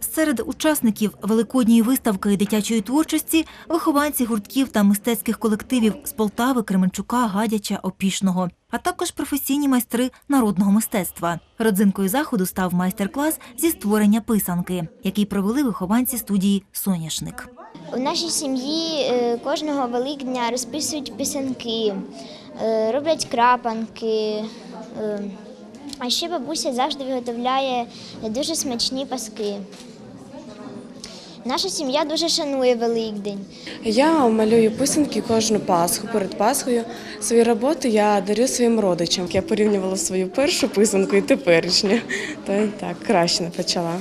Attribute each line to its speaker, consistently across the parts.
Speaker 1: Серед учасників великодньої виставки дитячої творчості вихованці гуртків та мистецьких колективів з Полтави, Кременчука, Гадяча, Опішного, а також професійні майстри народного мистецтва. Родзинкою заходу став майстер-клас зі створення писанки, який провели вихованці студії Соняшник.
Speaker 2: У нашій сім'ї е, кожного Великдня розписують писанки, е, роблять крапанки. е, А ще бабуся завжди виготовляє дуже смачні паски. Наша сім'я дуже шанує Великдень.
Speaker 3: Я малюю писанки кожну Пасху. Перед Пасхою свої роботи я дарю своїм родичам. Я порівнювала свою першу писанку і теперішню. То так краще почала.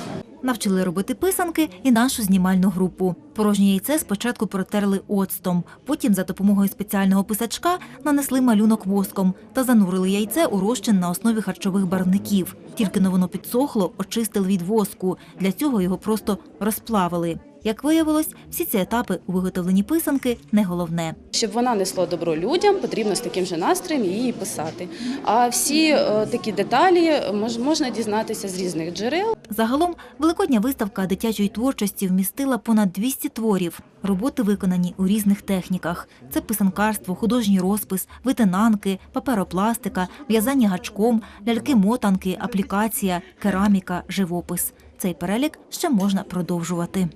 Speaker 1: Навчили робити писанки і нашу знімальну групу. Порожнє яйце спочатку протерли оцтом, потім за допомогою спеціального писачка нанесли малюнок воском та занурили яйце у розчин на основі харчових барвників. Тільки но воно підсохло, очистили від воску. Для цього його просто розплавили. Як виявилось, всі ці етапи у виготовленні писанки не головне.
Speaker 4: Щоб вона несла добро людям, потрібно з таким же настроєм її писати. А всі е, такі деталі можна дізнатися з різних джерел.
Speaker 1: Загалом великодня виставка дитячої творчості вмістила понад 200 творів. Роботи виконані у різних техніках: це писанкарство, художній розпис, витинанки, паперопластика, в'язання гачком, ляльки-мотанки, аплікація, кераміка, живопис. Цей перелік ще можна продовжувати.